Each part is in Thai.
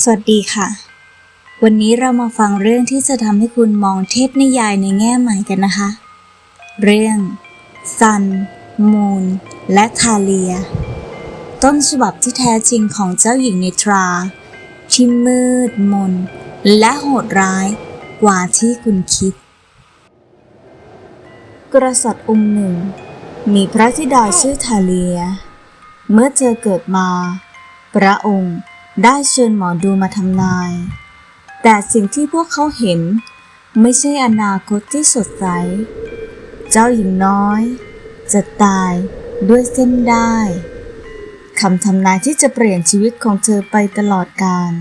สวัสดีค่ะ วันนี้เรามาฟังเรื่องที่จะทำให้คุณมองเทพนิยายในแง่ใหม่กันนะคะ เรื่อง ซัน มูน และทาเลีย ต้นฉบับที่แท้จริงของเจ้าหญิงนิทราที่มืดมน และโหดร้ายกว่าที่คุณคิด กษัตริย์องค์หนึ่ง มีพระธิดาชื่อทาเลีย เมื่อเธอเกิดมา พระองค์ ได้เชิญหมอดูมาทำนาย แต่สิ่งที่พวกเขาเห็นไม่ใช่อนาคตที่สดใส เจ้าหญิงน้อย จะตายด้วยเส้นได้คำทำนายที่จะเปลี่ยนชีวิตของเธอไปตลอดกาล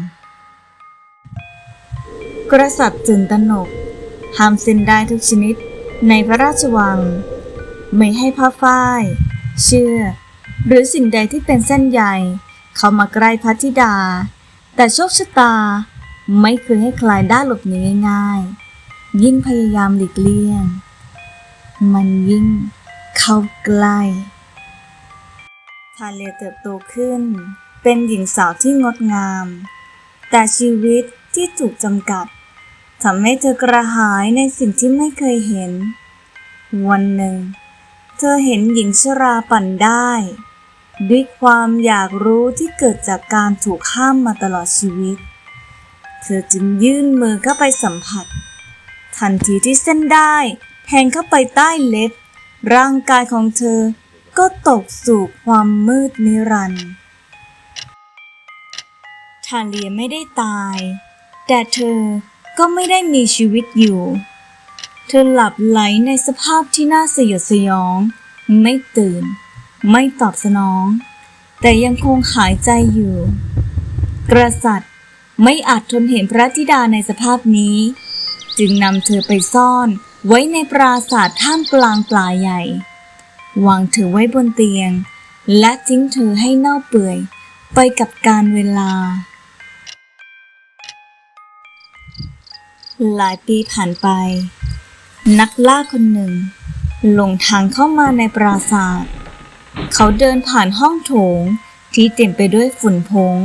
กษัตริย์ตื่นตนก ห้ามเส้นได้ทุกชนิดในพระราชวัง ไม่ให้ผ้าฝ้าย เชือกหรือสิ่งใดที่เป็นเส้นใย เข้ามาใกล้พระธิดา แต่โชคชะตาไม่เคยให้ใครได้หลบหนีง่ายๆ ยิ่งพยายามหลีกเลี่ยง มันยิ่งเข้าใกล้ทาเลเติบโตขึ้น เป็นหญิงสาวที่งดงาม แต่ชีวิตที่ถูกจำกัดทำให้เธอกระหายในสิ่งที่ไม่เคยเห็น วันหนึ่ง เธอเห็นหญิงชราปั่นได้ ด้วยความอยากรู้ที่เกิดจากการถูกห้ามมาตลอดชีวิต เธอจึงยื่นมือเข้าไปสัมผัส ทันทีที่เส้นได้แทงเข้าไปใต้เล็บ ร่างกายของเธอก็ตกสู่ความมืดนิรันดร์ทาเลียไม่ได้ตาย แต่เธอก็ไม่ได้มีชีวิตอยู่ เธอหลับไหลในสภาพที่น่าสยดสยอง ไม่ตื่น ไม่ตอบสนอง แต่ยังคงหายใจอยู่ กษัตริย์ไม่อาจทนเห็นพระธิดาในสภาพนี้ จึงนำเธอไปซ่อนไว้ในปราสาทท่ามกลางปลาใหญ่ วางเธอไว้บนเตียง และทิ้งเธอให้เน่าเปื่อยไปกับการเวลา หลายปีผ่านไป นักล่าคนหนึ่ง หลงทางเข้ามาในปราสาท เขาเดินผ่านห้องโถงที่เต็มไปด้วยฝุ่นผง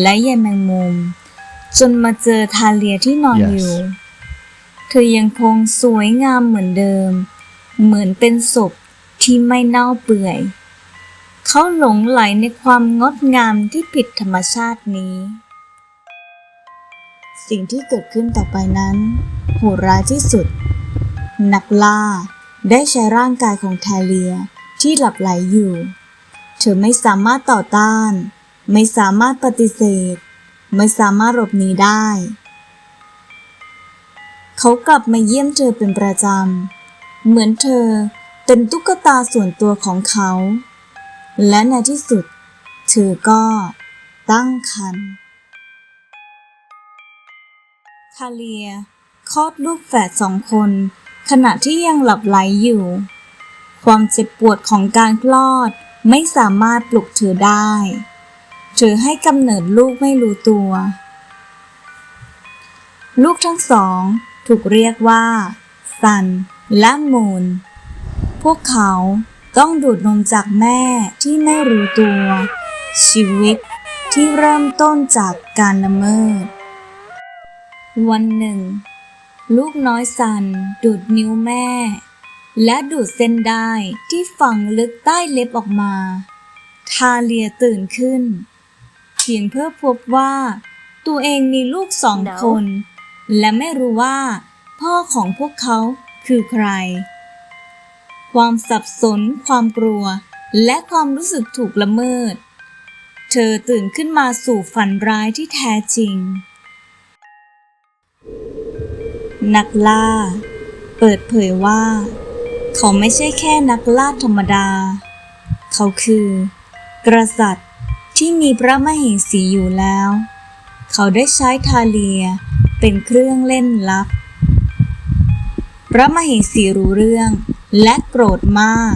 และใยแมงมุม จนมาเจอทาเลียที่นอน Yes อยู่ เธอยังคงสวยงามเหมือนเดิม เหมือนเป็นศพที่ไม่เน่าเปื่อย เขาหลงไหลในความงดงามที่ผิดธรรมชาตินี้ สิ่งที่เกิดขึ้นต่อไปนั้น โหดร้ายที่สุด นักล่าได้ใช้ร่างกายของแทเลีย ที่หลับไหลอยู่ เธอไม่สามารถต่อต้าน ไม่สามารถปฏิเสธ ไม่สามารถหลบหนีได้ เขากลับมาเยี่ยมเธอเป็นประจำ เหมือนเธอเป็นตุ๊กตาส่วนตัวของเขา และในที่สุด เธอก็ตั้งครรภ์คาเลียคลอดลูกแฝดสองคน ขณะที่ยังหลับไหลอยู่ ความเจ็บปวดของการคลอดไม่สามารถปลุกเธอได้ เธอให้กำเนิดลูกไม่รู้ตัว ลูกทั้งสอง ถูกเรียกว่า ซันและมูน พวกเขาต้องดูดนมจากแม่ที่ไม่รู้ตัว ชีวิตที่เริ่มต้นจากการละเมิด วันหนึ่ง ลูกน้อยสันดูดนิ้วแม่ และดูดเส้นได้ที่ฝังลึกใต้เล็บออกมา ทาเลียตื่นขึ้น เพียงเพื่อพบว่า ตัวเองมีลูกสองคน และไม่รู้ว่า พ่อของพวกเขาคือใคร ความสับสน ความกลัว และความรู้สึกถูกละเมิด เธอตื่นขึ้นมาสู่ฝันร้ายที่แท้จริง นักล่า เปิดเผยว่า เขาไม่ใช่แค่นักล่าธรรมดา เขาคือ กษัตริย์ที่มีพระมเหสีอยู่แล้ว เขาได้ใช้ทาเลียเป็นเครื่องเล่นลับ พระมเหสีรู้เรื่องและโกรธมาก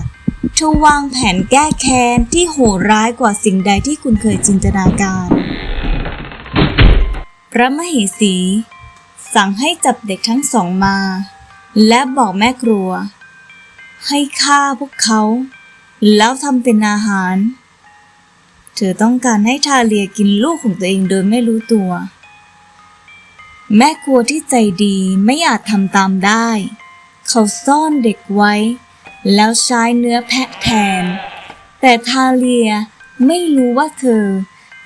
เธอวางแผนแก้แค้นที่โหดร้ายกว่าสิ่งใดที่คุณเคยจินตนาการ พระมเหสี สั่งให้จับเด็กทั้งสองมา และบอกแม่ครัว ให้ฆ่าพวกเขา แล้วทำเป็นอาหาร เธอต้องการให้ทาเลียกินลูกของตัวเองโดยไม่รู้ตัว แม่ครัวที่ใจดีไม่อาจทำตามได้ เขาซ่อนเด็กไว้ แล้วใช้เนื้อแพะแทน แต่ทาเลียไม่รู้ว่าเธอ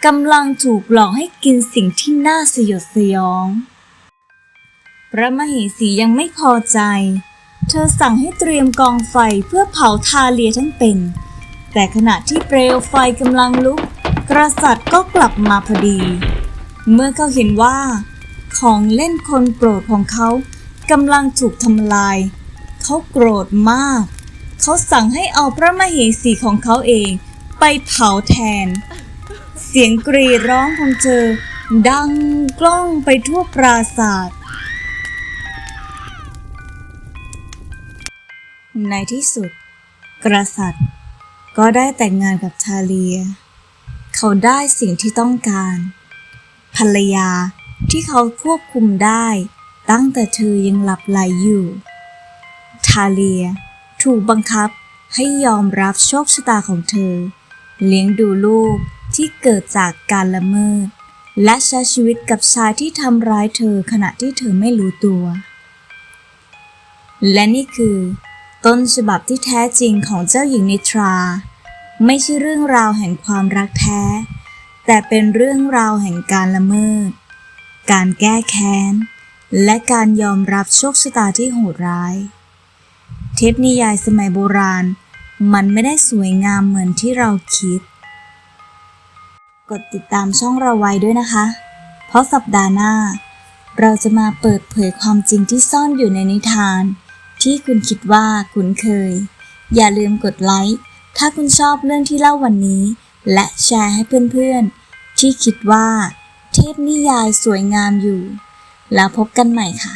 กำลังถูกหลอกให้กินสิ่งที่น่าสยดสยอง พระมเหสียังไม่พอใจ เธอสั่งให้เตรียมกองไฟเพื่อเผาทาเลียทั้งเป็น แต่ขณะที่เปลวไฟกำลังลุก กษัตริย์ก็กลับมาพอดี เมื่อเขาเห็นว่า ของเล่นคนโปรดของเขากำลังถูกทำลาย เขาโกรธมาก เขาสั่งให้เอาพระมเหสีของเขาเองไปเผาแทน เสียงกรีดร้องของเธอดังกล้องไปทั่วปราศาสตร์ ในที่สุด กษัตริย์ ก็ได้แต่งงานกับทาเลีย เขาได้สิ่งที่ต้องการ ภรรยาที่เขาควบคุมได้ตั้งแต่เธอยังหลับไหลอยู่ ทาเลียถูกบังคับให้ยอมรับโชคชะตาของเธอ เลี้ยงดูลูกที่เกิดจากการละเมิด และใช้ชีวิตกับชายที่ทำร้ายเธอขณะที่เธอไม่รู้ตัว และนี่คือ ต้นฉบับที่แท้จริงของเจ้าหญิงนิทรา ไม่ใช่เรื่องราวแห่งความรักแท้ แต่เป็นเรื่องราวแห่งการละเมิด การแก้แค้น และการยอมรับโชคชะตาที่โหดร้าย เทพนิยายสมัยโบราณ มันไม่ได้สวยงามเหมือนที่เราคิด กดติดตามช่องเราไว้ด้วยนะคะ เพราะสัปดาห์หน้า เราจะมาเปิดเผยความจริงที่ซ่อนอยู่ในนิทาน ที่คุณคิดว่าคุ้นเคย อย่าลืมกดไลค์ถ้าคุณชอบเรื่องที่เล่าวันนี้ และแชร์ให้เพื่อนๆ ที่คิดว่า เทพนิยายสวยงามอยู่ แล้วพบกันใหม่ค่ะ